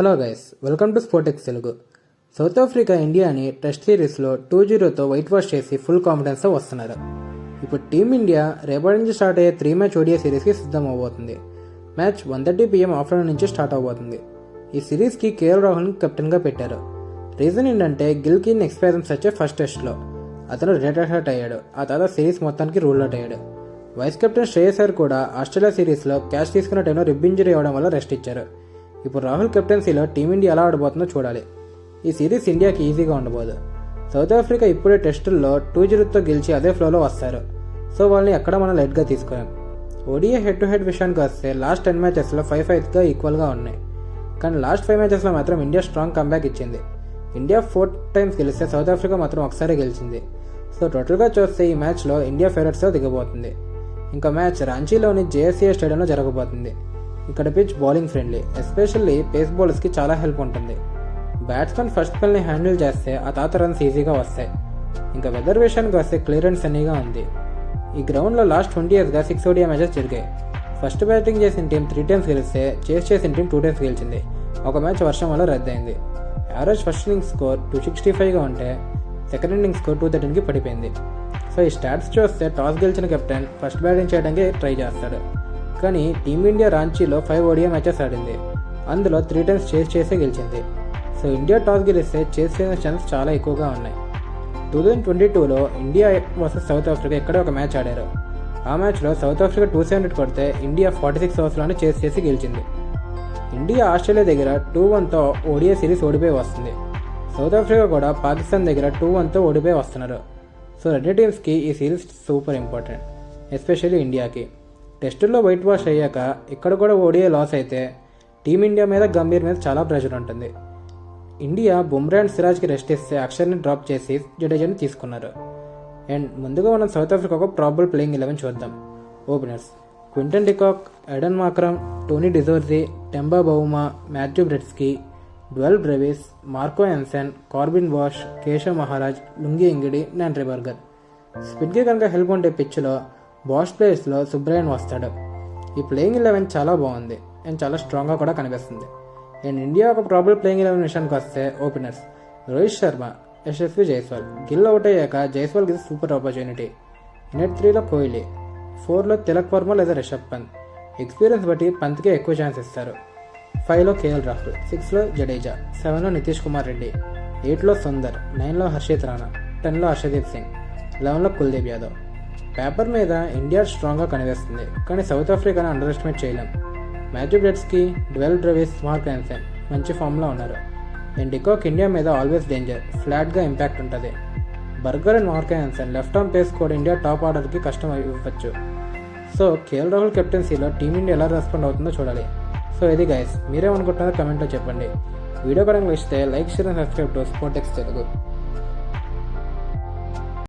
Hello guys welcome to Sportex Telugu. South Africa ఇండియాని test సిరీస్లో two జీరోతో white wash చేసి ఫుల్ కాన్ఫిడెన్స్తో వస్తున్నారు. ఇప్పుడు టీమిండియా రేపటి నుంచి స్టార్ట్ అయ్యే త్రీ మ్యాచ్ ఓడియా సిరీస్కి సిద్ధం అవబోతుంది. Match one thirty PM afternoon నుంచి స్టార్ట్ అవబోతుంది. ఈ సిరీస్కి కేఎల్ రాహుల్ని కెప్టెన్గా పెట్టారు. రీజన్ ఏంటంటే గిల్కిన్ ఎక్స్పీరియన్స్ వచ్చే ఫస్ట్ టెస్ట్లో. అతను రిటైర్ హర్ట్ అయ్యాడు. ఆ తర్వాత సిరీస్ మొత్తానికి రూల్ అవుట్ అయ్యాడు. వైస్ కెప్టెన్ శ్రేయస్ కూడా ఆస్ట్రేలియా సిరీస్లో క్యాచ్ తీసుకున్న టైంలో రిబ్ ఇంజరీ అవ్వడం వల్ల రెస్ట్ ఇచ్చారు. ఇప్పుడు రాహుల్ కెప్టెన్సీలో టీమిండియా ఎలా ఆడబోతుందో చూడాలి. ఈ సిరీస్ ఇండియాకి ఈజీగా ఉండబోదు. సౌత్ ఆఫ్రికా ఇప్పుడే టెస్టుల్లో టూ జీరోతో గెలిచి అదే ఫ్లోలో వస్తారు. సో వాళ్ళని ఎక్కడ మనం లైట్గా తీసుకోలేం. ఓడిఏ హెడ్ టు హెడ్ విషయానికి వస్తే లాస్ట్ టెన్ మ్యాచెస్లో ఫైవ్ ఫైవ్గా ఈక్వల్గా ఉన్నాయి. కానీ లాస్ట్ ఫైవ్ మ్యాచెస్లో మాత్రం ఇండియా స్ట్రాంగ్ కంబ్యాక్ ఇచ్చింది. ఇండియా ఫోర్ టైమ్స్ గెలిస్తే సౌత్ ఆఫ్రికా మాత్రం ఒకసారి గెలిచింది. సో టోటల్గా చూస్తే ఈ మ్యాచ్లో ఇండియా ఫేవరెట్స్తో దిగబోతుంది. ఇంకా మ్యాచ్ రాంచీలోని జేఎస్సీఏ స్టేడియంలో జరగబోతుంది. ఇక్కడ pitch bowling friendly especially pace బౌలర్స్కి చాలా హెల్ప్ ఉంటుంది. బ్యాట్స్మెన్ ఫస్ట్ బాల్ని హ్యాండిల్ చేస్తే ఆ తాత రన్స్ ఈజీగా వస్తాయి. ఇంకా వెదర్ విషయానికి వస్తే క్లియరెన్స్ అనేగా ఉంది. ఈ గ్రౌండ్లో లాస్ట్ ట్వంటీ ఇయర్స్గా సిక్స్ ఓడియా మ్యాచెస్ జరిగాయి. ఫస్ట్ బ్యాటింగ్ చేసిన టీం త్రీ టైమ్స్ గెలిస్తే చేస్ చేసిన టీం టూ టైమ్స్ గెలిచింది. ఒక మ్యాచ్ వర్షం వల్ల రద్దయింది. Average first inning score two sixty ఫైవ్గా ఉంటే సెకండ్ ఇన్నింగ్ స్కోర్ టూ థర్టీన్కి పడిపోయింది. సో ఈ స్టాట్స్ చూస్తే టాస్ గెలిచిన కెప్టెన్ ఫస్ట్ బ్యాటింగ్ చేయడానికి ట్రై చేస్తాడు. కానీ టీమిండియా రాంచీలో ఫైవ్ ఓడియా మ్యాచెస్ ఆడింది. అందులో త్రీ టైమ్స్ చేస్ చేసే గెలిచింది. సో ఇండియా టాస్ గెలిస్తే చేస్ చేసిన ఛాన్స్ చాలా ఎక్కువగా ఉన్నాయి. టూ థౌజండ్ ట్వంటీ టూలో ఇండియా వర్సెస్ సౌత్ ఆఫ్రికా ఎక్కడో ఒక మ్యాచ్ ఆడారు. ఆ మ్యాచ్లో సౌత్ ఆఫ్రికా టూ సెవెంటీ కొడితే ఇండియా ఫార్టీ సిక్స్ అవర్స్లోనే చేస్ చేసి గెలిచింది. ఇండియా ఆస్ట్రేలియా దగ్గర టూ వన్తో ఓడియా సిరీస్ ఓడిపోయి వస్తుంది. సౌత్ ఆఫ్రికా కూడా పాకిస్తాన్ దగ్గర టూ వన్తో ఓడిపోయి వస్తున్నారు. సో రెండు టీమ్స్కి ఈ సిరీస్ సూపర్ ఇంపార్టెంట్ ఎస్పెషల్లీ ఇండియాకి. టెస్టుల్లో వైట్ వాష్ అయ్యాక ఇక్కడ కూడా ఓడియా లాస్ అయితే టీమిండియా మీద గంభీర్ మీద చాలా ప్రెషర్ ఉంటుంది. ఇండియా బుమ్రా అండ్ సిరాజ్కి రెస్ట్ ఇస్తే అక్షర్ని డ్రాప్ చేసి జడేజాని తీసుకున్నారు. అండ్ ముందుగా మనం సౌత్ ఆఫ్రికాకు ప్రాబుల్ ప్లేయింగ్ ఎలెవెన్ చూద్దాం. Openers Quinton de Kock Aiden Markram Tony de Zorzi Temba Bavuma Matthew Breetzke Dewald Brevis Marco Jansen Corbin wash Keshav Maharaj Lungi Ngidi Nandre Burger స్పిన్కి కనుక help ఉంటే పిచ్లో Bosch ప్లేయర్స్లో సుబ్రయన్ వస్తాడు. ఈ playing eleven చాలా బాగుంది. And చాలా స్ట్రాంగ్గా కూడా కనిపిస్తుంది. అండ్ ఇండియా ఒక ప్రాబ్లం ప్లేయింగ్ ఎలెవెన్ విషయానికి వస్తే ఓపెనర్స్ రోహిత్ శర్మ యశస్వి జైస్వాల్ గిల్ అవుట్ అయ్యాక జైస్వాల్కి ఇది సూపర్ ఆపర్చునిటీ నెట్ త్రీలో కోహ్లీ ఫోర్లో తిలక్ వర్మ లేదా రిషబ్ పంత్. ఎక్స్పీరియన్స్ బట్టి పంత్కే ఎక్కువ ఛాన్స్ ఇస్తారు. ఫైవ్లో కేఎల్ రాహుల్ సిక్స్లో జడేజా సెవెన్లో నితీష్ కుమార్ రెడ్డి ఎయిట్లో సుందర్ నైన్లో హర్షిత్ రాణా టెన్లో హర్షదీప్ సింగ్ లెవెన్లో కుల్దీప్ యాదవ్. పేపర్ మీద ఇండియా స్ట్రాంగ్గా కనిపిస్తుంది కానీ సౌత్ ఆఫ్రికాను అండర్ ఎస్టిమేట్ చేయలేం. Matthew Breetzke Dewald Brevis Marco Jansen మంచి ఫామ్లో ఉన్నారు. అండ్ డికోక్ ఇండియా మీద ఆల్వేస్ డేంజర్ ఫ్లాట్గా ఇంపాక్ట్ ఉంటుంది. Burger and Marco Jansen left arm pace కూడా ఇండియా టాప్ ఆర్డర్కి కష్టం ఇవ్వచ్చు. సో కేఎల్ రాహుల్ కెప్టెన్సీలో టీమిండియా ఎలా రెస్పాండ్ అవుతుందో చూడాలి. సో ఇది గైస్ మీరేమనుకుంటున్నారో కమెంట్లో చెప్పండి. వీడియో కనుక ఇస్తే like share and subscribe to Sportex Telugu.